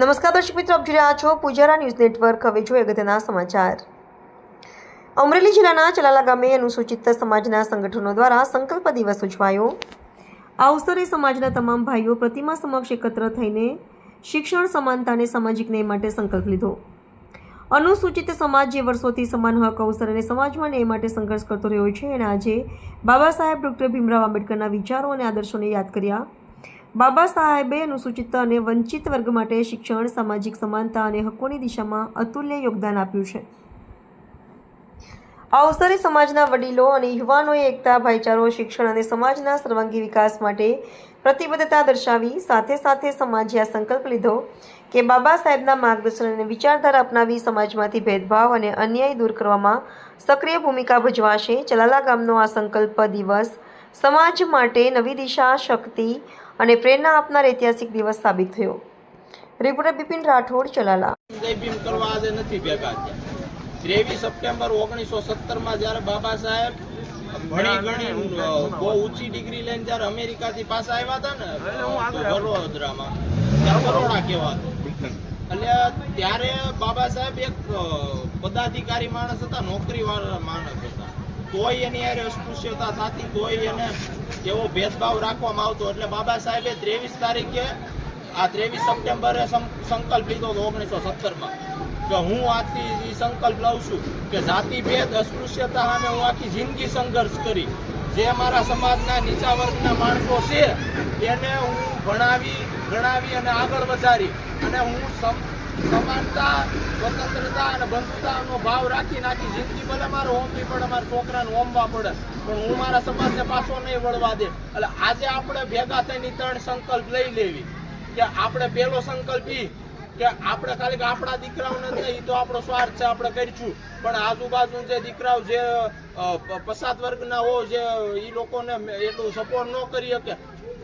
નમસ્કાર દર્શક મિત્રો, આપ જોઈ રહ્યા છો પુજારા ન્યૂઝ નેટવર્ક. હવે જોઈએ અગત્યના સમાચાર. અમરેલી જિલ્લાના ચલાલા ગામે અનુસૂચિત સમાજના સંગઠનો દ્વારા સંકલ્પ દિવસ ઉજવાયો. આ અવસરે સમાજના તમામ ભાઈઓ પ્રતિમા સમક્ષ એકત્ર થઈને શિક્ષણ, સમાનતા અને સામાજિક ન્યાય માટે સંકલ્પ લીધો. અનુસૂચિત સમાજ જે વર્ષોથી સમાન હક, અવસર અને સમાજમાં ન્યાય માટે સંઘર્ષ કરતો રહ્યો છે અને આજે બાબા સાહેબ ડૉક્ટર ભીમરાવ આંબેડકરના વિચારો અને આદર્શોને યાદ કર્યા. બાબા સાહેબે અનુસૂચિત અને વંચિત વર્ગ માટે શિક્ષણ, સામાજિક સમાનતા અને હકોની દિશામાં અતુલ્ય યોગદાન આપ્યું છે. અવસરે સમાજના વડીલો અને યુવાનોએ એકતા, ભાઈચારો, શિક્ષણ અને સમાજના સર્વાંગી વિકાસ માટે પ્રતિબદ્ધતા દર્શાવી સાથે સાથે સમાજે આ સંકલ્પ લીધો કે બાબા સાહેબના માર્ગદર્શન અને વિચારધારા અપનાવી સમાજમાંથી ભેદભાવ અને અન્યાય દૂર કરવામાં સક્રિય ભૂમિકા ભજવાશે. ચલાલા ગામનો આ સંકલ્પ દિવસ સમાજ માટે નવી દિશા, શક્તિ અને પ્રેરણા આપનાર ઐતિહાસિક દિવસ સાબિત થયો. રિપોર્ટર બિપિન રાઠોડ ચલાલા. કરવા આજે નથી ભેગા ત્રેવીસ સપ્ટેમ્બર ઓગણીસો સત્તરમાં જ્યારે બાબા સાહેબ ભણી ગણી બહુ ઊંચી ડિગ્રી લઈને જ્યારે અમેરિકાથી પાછા આવ્યા હતા ને વડોદરામાં. ત્યારે બરોડા કહેવાતું એટલે ત્યારે બાબા સાહેબ એક પદાધિકારી માણસ હતા નોકરી વાળા માણસ હતા. તોય એની યારે અસ્પૃશ્યતા થતી, તોય એને એવો ભેદભાવ રાખવામાં આવતો. એટલે બાબા સાહેબે ત્રેવીસ તારીખે, આ ત્રેવીસ સપ્ટેમ્બરે સંકલ્પ લીધો હતો ઓગણીસો સત્તરમાં. કે હું આજથી એ સંકલ્પ લઉં છું કે જાતિ ભેદ, અસ્પૃશ્યતા સામે હું આખી જિંદગી સંઘર્ષ કરી. જે મારા સમાજના નીચા વર્ગના માણસો છે, એને હું ભણાવી, ગણાવી અને આગળ વધારી. અને હું સમાનતા, સ્વતંત્રતા અને બંધતાનો ભાવ રાખી નાખી જિંદગી ભલે મારે હોમવી પડે મારા છોકરાને હોમવા પડે, પણ હું મારા સમાજને પાછો નહીં વળવા દે. એટલે આજે આપણે ભેગા થઈને ત્રણ સંકલ્પ લઈ લેવી. કે આપણે પહેલો સંકલ્પ ઈ, કે આપણે ખાલી આપણા દીકરાઓને નહીં તો આપણો સ્વાર્થ છે, આપણે કરીશું. પણ આજુબાજુ જે દીકરાઓ જે પછાત વર્ગના હો, જે એ લોકોને એટલું સપોર્ટ ન કરી શકે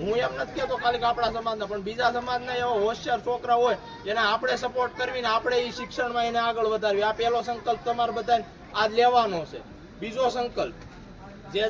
હું એમ નથી કહેતો ખાલી આપણા સમાજના, પણ બીજા સમાજના એવા હોશિયાર છોકરા હોય એને આપણે સપોર્ટ કરવી ને આપણે એ શિક્ષણમાં એને આગળ વધારવી. આ પહેલો સંકલ્પ તમારે બધાને આજ લેવાનો છે. બીજો સંકલ્પ, જે